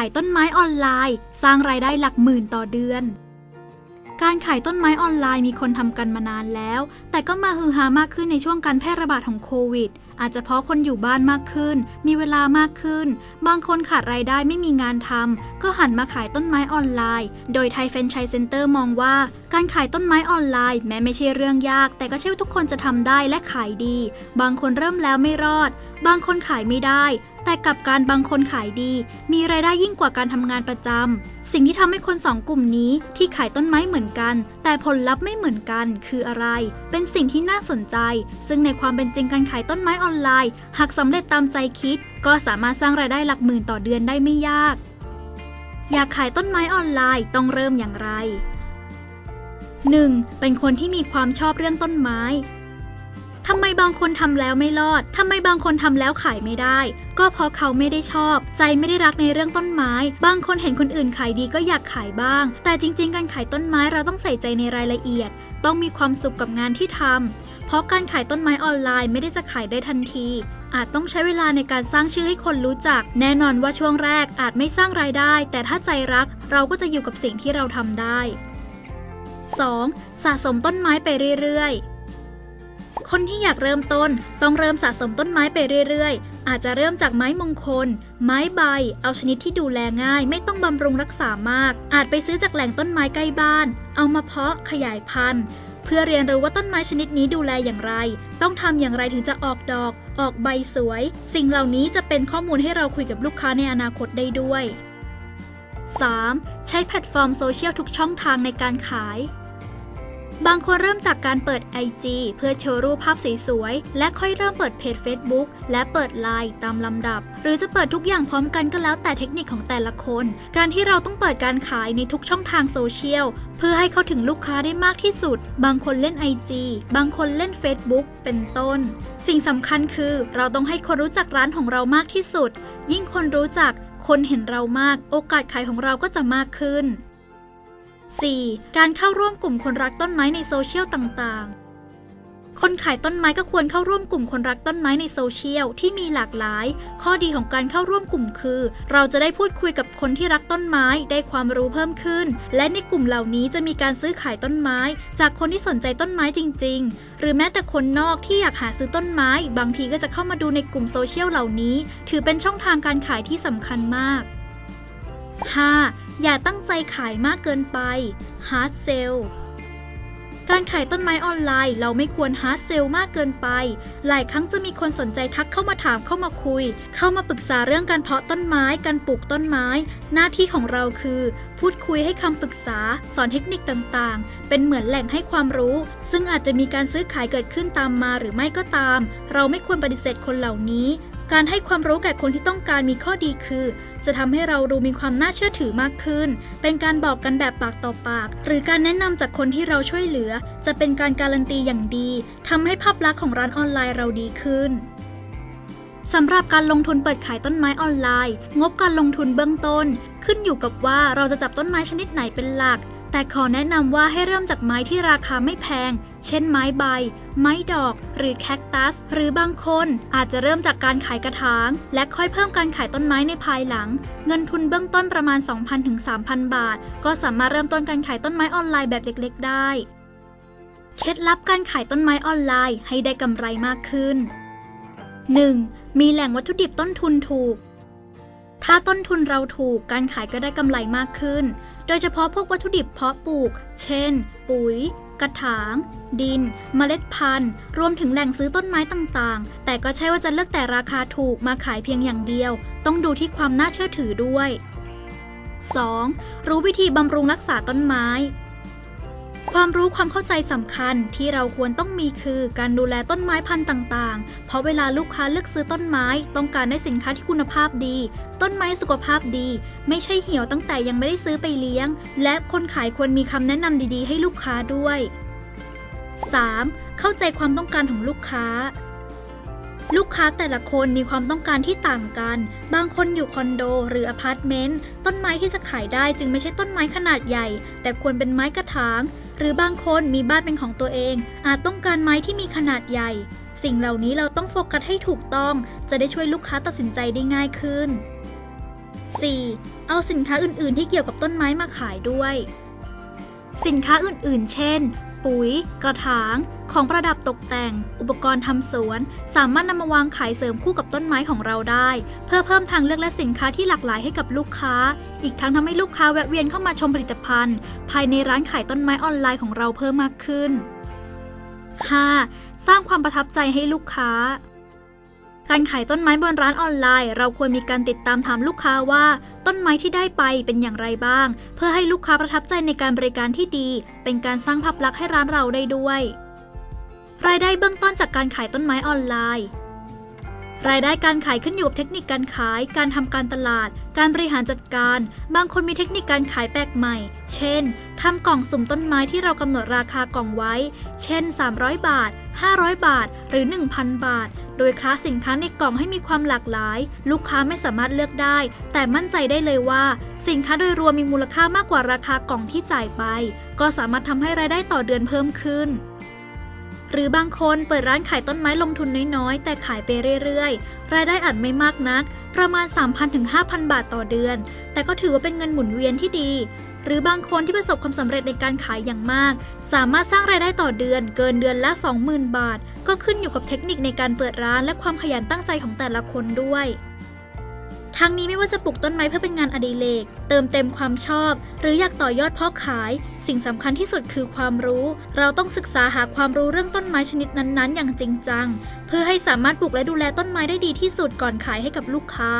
ายต้นไม้ออนไลน์ สร้างรายได้หลักหมื่นต่อเดือน การขายต้นไม้ออนไลน์มีคนทำกันมานานแล้ว แต่ก็มาฮือฮามากขึ้นในช่วงการแพร่ระบาดของโควิด อาจจะเพราะคนอยู่บ้านมากขึ้น มีเวลามากขึ้น บางคนขาดรายได้ไม่มีงานทำก็หันมาขายต้นไม้ออนไลน์ โดยไทยเฟนชส์เซ็นเตอร์มองว่า การขายต้นไม้ออนไลน์ แม้ไม่ใช่เรื่องยาก แต่ก็ใช่ว่าทุกคนจะทำได้และขายดี บางคนเริ่มแล้วไม่รอด บางคนขายไม่ได้ แต่กับการบางคนขายดี มีรายได้ยิ่งกว่าการทำงานประจำสิ่งที่ทำให้คนสองกลุ่มนี้ที่ขายต้นไม้เหมือนกัน แต่ผลลัพธ์ไม่เหมือนกันคืออะไร เป็นสิ่งที่น่าสนใจ ซึ่งในความเป็นจริงการขายต้นไม้ออนไลน์ หากสำเร็จตามใจคิด ก็สามารถสร้างรายได้หลักหมื่นต่อเดือนได้ไม่ยาก อยากขายต้นไม้ออนไลน์ต้องเริ่มอย่างไร 1. เป็นคนที่มีความชอบเรื่องต้นไม้ ทำไมบางคนทำแล้วไม่รอด ทำไมบางคนทำแล้วขายไม่ได้ ก็เพราะเขาไม่ได้ชอบ ใจไม่ได้รักในเรื่องต้นไม้ บางคนเห็นคนอื่นขายดีก็อยากขายบ้าง แต่จริง ๆ การขายต้นไม้เราต้องใส่ใจในรายละเอียด ต้องมีความสุขกับงานที่ทำเพราะการขายต้นไม้ออนไลน์ไม่ได้จะขายได้ทันทีอาจต้องใช้เวลาในการสร้างชื่อให้คนรู้จัก แน่นอนว่าช่วงแรกอาจไม่สร้างรายได้ แต่ถ้าใจรัก เราก็จะอยู่กับสิ่งที่เราทำได้ 2. สะสมต้นไม้ไปเรื่อยๆ คนที่อยากเริ่มต้นต้องเริ่มสะสมต้นไม้ไปเรื่อยๆ อาจจะเริ่มจากไม้มงคล ไม้ใบ เอาชนิดที่ดูแลง่าย ไม่ต้องบำรุงรักษามาก อาจไปซื้อจากแหล่งต้นไม้ใกล้บ้าน เอามาเพาะขยายพันธุ์ เพื่อเรียนรู้ว่าต้นไม้ชนิดนี้ดูแลอย่างไร ต้องทำอย่างไรถึงจะออกดอก ออกใบสวย สิ่งเหล่านี้จะเป็นข้อมูลให้เราคุยกับลูกค้าในอนาคตได้ด้วย 3. ใช้แพลตฟอร์มโซเชียลทุกช่องทางในการขาย บางคนเริ่มจากการเปิด IG เพื่อโชว์รูปภาพสวยๆ และค่อยเริ่มเปิดเพจ Facebook และเปิด Line ตามลำดับ หรือจะเปิดทุกอย่างพร้อมกันก็แล้วแต่เทคนิคของแต่ละคน การที่เราต้องเปิดการขายในทุกช่องทางโซเชียล เพื่อให้เข้าถึงลูกค้าได้มากที่สุด บางคนเล่น IG บางคนเล่น Facebook เป็นต้น สิ่งสำคัญคือเราต้องให้คนรู้จักร้านของเรามากที่สุด ยิ่งคนรู้จักคนเห็นเรามาก โอกาสขายของเราก็จะมากขึ้น 4. การเข้าร่วมกลุ่มคนรักต้นไม้ในโซเชียลต่างๆ คนขายต้นไม้ก็ควรเข้าร่วมกลุ่มคนรักต้นไม้ในโซเชียลที่มีหลากหลาย ข้อดีของการเข้าร่วมกลุ่มคือ เราจะได้พูดคุยกับคนที่รักต้นไม้ได้ความรู้เพิ่มขึ้น และในกลุ่มเหล่านี้จะมีการซื้อขายต้นไม้ จากคนที่สนใจต้นไม้จริง ๆ หรือแม้แต่คนนอกที่อยากหาซื้อต้นไม้ บางทีก็จะเข้ามาดูในกลุ่มโซเชียลเหล่านี้ ถือเป็นช่องทางการขายที่สำคัญมาก 5. อย่าตั้งใจขายมากเกินไป hard sell การขายต้นไม้ออนไลน์ เราไม่ควร hard sell มากเกินไป หลายครั้งจะมีคนสนใจทักเข้ามาถามเข้ามาคุย เข้ามาปรึกษาเรื่องการเพาะต้นไม้ การปลูกต้นไม้ หน้าที่ของเราคือ พูดคุยให้คำปรึกษา สอนเทคนิคต่างๆ เป็นเหมือนแหล่งให้ความรู้ ซึ่งอาจจะมีการซื้อขายเกิดขึ้นตามมาหรือไม่ก็ตาม เราไม่ควรปฏิเสธคนเหล่านี้ การให้ความรู้แก่คนที่ต้องการมีข้อดีคือจะทำให้เราดูมีความน่าเชื่อถือมากขึ้น เป็นการบอกกันแบบปากต่อปาก หรือการแนะนำจากคนที่เราช่วยเหลือ จะเป็นการการันตีอย่างดีทำให้ภาพลักษณ์ของร้านออนไลน์เราดีขึ้นสำหรับการลงทุนเปิดขายต้นไม้ออนไลน์ งบการลงทุนเบื้องต้น ขึ้นอยู่กับว่าเราจะจับต้นไม้ชนิดไหนเป็นหลัก แต่ขอแนะนำว่าให้เริ่มจากไม้ที่ราคาไม่แพง เช่นไม้ใบ ไม้ดอก หรือแคคตัส หรือบางคนอาจจะเริ่มจากการขายกระถาง และค่อยเพิ่มการขายต้นไม้ในภายหลัง เงินทุนเบื้องต้นประมาณ 2,000ถึง3,000 บาท ก็สามารถเริ่มต้นการขายต้นไม้ออนไลน์แบบเล็ก ๆ ได้ เคล็ดลับการขายต้นไม้ออนไลน์ให้ได้กำไรมากขึ้น 1. มีแหล่งวัตถุดิบต้นทุนถูก ถ้าต้นทุนเราถูกการขายก็ได้กำไรมากขึ้น โดยเฉพาะพวกวัตถุดิบเพาะปลูก เช่น ปุ๋ย กระถาง ดิน เมล็ดพันธุ์ รวมถึงแหล่งซื้อต้นไม้ต่างๆ แต่ก็ใช่ว่าจะเลือกแต่ราคาถูกมาขายเพียงอย่างเดียว ต้องดูที่ความน่าเชื่อถือด้วย 2. รู้วิธีบำรุงรักษาต้นไม้ ความรู้ความเข้าใจสำคัญที่เราควรต้องมีคือการดูแลต้นไม้พันธุ์ต่างๆ เพราะเวลาลูกค้าเลือกซื้อต้นไม้ ต้องการได้สินค้าที่คุณภาพดี ต้นไม้สุขภาพดี ไม่ใช่เหี่ยวตั้งแต่ยังไม่ได้ซื้อไปเลี้ยง และคนขายควรมีคำแนะนำดีๆ ให้ลูกค้าด้วย 3. เข้าใจความต้องการของลูกค้าลูกค้าแต่ละคนมีความต้องการที่ต่างกัน บางคนอยู่คอนโดหรืออพาร์ตเมนต์ ต้นไม้ที่จะขายได้จึงไม่ใช่ต้นไม้ขนาดใหญ่ แต่ควรเป็นไม้กระถาง หรือบางคนมีบ้านเป็นของตัวเอง อาจต้องการไม้ที่มีขนาดใหญ่ สิ่งเหล่านี้เราต้องโฟกัสให้ถูกต้อง จะได้ช่วยลูกค้าตัดสินใจได้ง่ายขึ้น 4. เอาสินค้าอื่น ๆ ที่เกี่ยวกับต้นไม้มาขายด้วย สินค้าอื่น ๆ เช่น ปุ๋ย กระถาง ของประดับตกแต่ง อุปกรณ์ทำสวน สามารถนำมาวางขายเสริมคู่กับต้นไม้ของเราได้ เพื่อเพิ่มทางเลือกและสินค้าที่หลากหลายให้กับลูกค้า อีกทั้งทำให้ลูกค้าแวะเวียนเข้ามาชมผลิตภัณฑ์ ภายในร้านขายต้นไม้ออนไลน์ของเราเพิ่มมากขึ้น 5. สร้างความประทับใจให้ลูกค้า การขายต้นไม้บนร้านออนไลน์ เราควรมีการติดตามถามลูกค้าว่า ต้นไม้ที่ได้ไปเป็นอย่างไรบ้าง เพื่อให้ลูกค้าประทับใจในการบริการที่ดี เป็นการสร้างภาพลักษณ์ให้ร้านเราได้ด้วย รายได้เบื้องต้นจากการขายต้นไม้ออนไลน์ รายได้การขายขึ้นอยู่กับเทคนิคการขาย การทำการตลาด การบริหารจัดการ บางคนมีเทคนิคการขายแปลกใหม่ เช่นทำกล่องสุ่มต้นไม้ที่เรากำหนดราคากล่องไว้ เช่น 300 บาท 500 บาท หรือ 1,000 บาท โดยคลาสสินค้าในกล่องให้มีความหลากหลาย ลูกค้าไม่สามารถเลือกได้ แต่มั่นใจได้เลยว่า สินค้าโดยรวมมีมูลค่ามากกว่าราคากล่องที่จ่ายไป ก็สามารถทำให้รายได้ต่อเดือนเพิ่มขึ้นหรือบางคนเปิดร้านขายต้นไม้ลงทุนน้อยๆ แต่ขายไปเรื่อยๆ รายได้อาจไม่มากนัก ประมาณ 3,000ถึง5,000 บาทต่อเดือน แต่ก็ถือว่าเป็นเงินหมุนเวียนที่ดี หรือบางคนที่ประสบความสำเร็จในการขายอย่างมาก สามารถสร้างรายได้ต่อเดือนเกินเดือนละ 20,000 บาท ก็ขึ้นอยู่กับเทคนิคในการเปิดร้านและความขยันตั้งใจของแต่ละคนด้วยทั้งนี้ไม่ว่าจะปลูกต้นไม้เพื่อเป็นงานอดิเรก เติมเต็มความชอบ หรืออยากต่อยอดเพาะขาย สิ่งสำคัญที่สุดคือความรู้ เราต้องศึกษาหาความรู้เรื่องต้นไม้ชนิดนั้นๆ อย่างจริงจัง เพื่อให้สามารถปลูกและดูแลต้นไม้ได้ดีที่สุดก่อนขายให้กับลูกค้า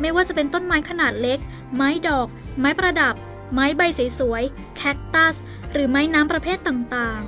ไม่ว่าจะเป็นต้นไม้ขนาดเล็ก ไม้ดอก ไม้ประดับ ไม้ใบสวยๆ แคคตัส หรือไม้น้ำประเภทต่างๆ